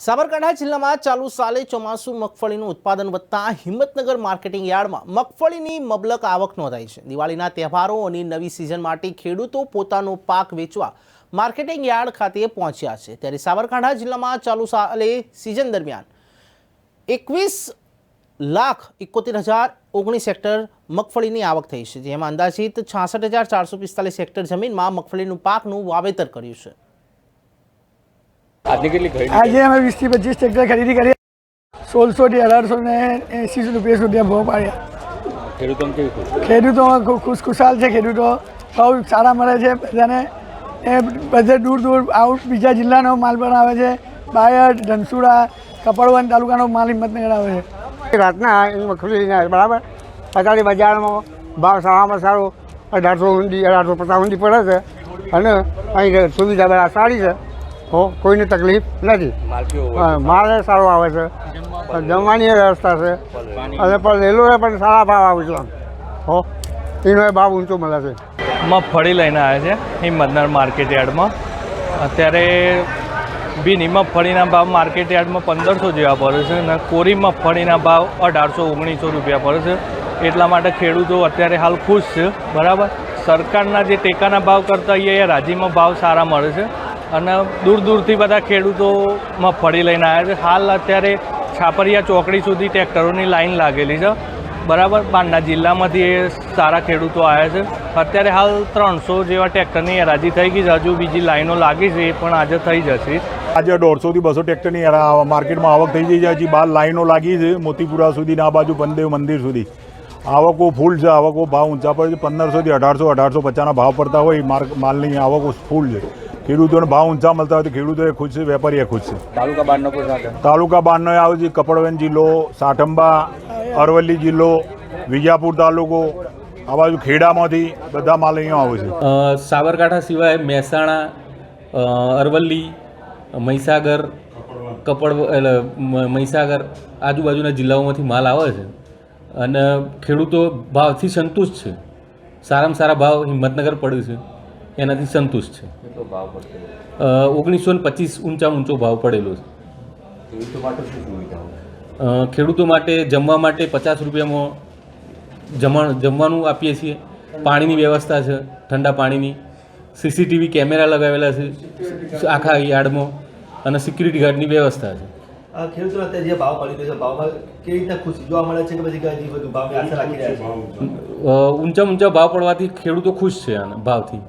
સાબરકાંઠા જિલ્લામાં ચાલુ સાલે ચોમાસુ મગફળીનું ઉત્પાદન વધતા હિંમતનગર માર્કેટિંગ યાર્ડમાં મગફળીની મબલક આવક નોંધાઈ છે. દિવાળીના તહેવારો અને નવી સિઝન માટે ખેડૂતો પોતાનો પાક વેચવા માર્કેટિંગ યાર્ડ ખાતે પહોંચ્યા છે. ત્યારે સાબરકાંઠા જિલ્લામાં ચાલુ સાલે સિઝન દરમિયાન એકવીસ લાખ એકોતેર હજાર ઓગણીસ હેક્ટર મગફળીની આવક થઈ છે. જેમાં અંદાજિત છાસઠ હજાર ચારસો પિસ્તાલીસ હેક્ટર જમીનમાં મગફળીનું પાકનું વાવેતર કર્યું છે. આજની કેટલી ખરીદી આજે અમે વીસથી પચીસ ટ્રેક્ટર ખરીદી કરી. સોળસોથી અઢારસો ને એંસી રૂપિયા સુધી ભાવ પાડ્યા. ખેડૂતો ખુશ? ખેડૂતો ખુશખુશાલ છે ખેડૂતો. બહુ સારા મળે છે બધાને. એ બધે દૂર દૂર આઉટ બીજા જિલ્લાનો માલ પણ આવે છે. બાયડ ધનસુરા કપડવન તાલુકાનો માલ હિંમતનગર આવે છે. રાતના આવ્યા બરાબર? અત્યારે બજારમાં ભાવ સારામાં સારો અઢારસો ઊંડી અઢારસો પચાસ ઊંડી પડે છે. અને અહીં સુવિધા બધા સારી છે. કોઈને તકલીફ નથી. માલ? હા, સારો આવે છે. જમવાની વ્યવસ્થા છે. અને પણ લેલોએ પણ સારા ભાવ આવે છે હો એનો એ ભાવ ઊંચો મળે છે. મગફળી લઈને આવ્યા છે હિંમતનગર માર્કેટ યાર્ડમાં. અત્યારે બીની મગફળીના ભાવ માર્કેટ યાર્ડમાં પંદરસો જેવા પડે છે અને કોરી મગફળીના ભાવ અઢારસો ઓગણીસો રૂપિયા પડે છે. એટલા માટે ખેડૂતો અત્યારે હાલ ખુશ છે બરાબર? સરકારના જે ટેકાના ભાવ કરતાં અહીંયા રાજીમાં ભાવ સારા મળે છે. અને દૂર દૂરથી બધા ખેડૂતો મગફળી લઈને આવ્યા છે. હાલ અત્યારે છાપરિયા ચોકડી સુધી ટ્રેક્ટરોની લાઈન લાગેલી છે. બરાબર બહારના જિલ્લામાંથી એ સારા ખેડૂતો આવ્યા છે. અત્યારે હાલ ત્રણસો જેવા ટ્રેક્ટરની હરાજી થઈ ગઈ છે. હજુ બીજી લાઈનો લાગી છે, એ પણ આજે થઈ જશે. આજે દોઢસોથી બસો ટ્રેક્ટરની માર્કેટમાં આવક થઈ ગઈ છે. બહાર લાઈનો લાગી છે, મોતીપુરા સુધી આ બાજુ પંદેવ મંદિર સુધી. આવકો ફૂલ છે, આવકો ભાવ ઊંચા પડે છે. પંદરસોથી અઢારસો અઢારસો પચાસના ભાવ પડતા હોય માલની આવકો ફૂલ છે. ખેડૂતોને ભાવ ઊંચા મળતા હોય તો ખેડૂતો એ ખુશ છે વેપારી એ ખુશ છે. તાલુકા બારનો કોઈ સાથે તાલુકા બારનો આવે છે કપડવન જિલ્લો સાઠંબા અરવલ્લી જિલ્લો વિજાપુર તાલુકો આ બાજુ ખેડામાંથી બધા માલ અહીંયા આવે છે. સાબરકાંઠા સિવાય મહેસાણા અરવલ્લી મહીસાગર કપડ એટલે મહીસાગર આજુબાજુના જિલ્લાઓમાંથી માલ આવે છે. અને ખેડૂતો ભાવથી સંતુષ્ટ છે. સારામાં સારા ભાવ હિંમતનગર પડ્યું છે. એનાથી સંતુષ્ટ છે. ઓગણીસો ને પચીસ ઊંચા ઊંચો ભાવ પડેલો છે. ખેડૂતો માટે ખેડૂતો જમવા માટે પચાસ રૂપિયામાં જમણ જમવાનું આપીએ છીએ. પાણીની વ્યવસ્થા છે ઠંડા પાણીની. સીસીટીવી કેમેરા લગાવેલા છે આખા યાર્ડમાં અને સિક્યુરિટી ગાર્ડની વ્યવસ્થા છે. આ અત્યારે જે ભાવ મળી રહ્યો છે ભાવમાં કેવી રીતના ખુશી? જોવા મળે છે કે પછી હજી બધું ભાવની આશા રાખી રહ્યા છે? ઊંચા ઊંચા ભાવ પડવાથી ખેડૂતો ખુશ છે આના ભાવથી.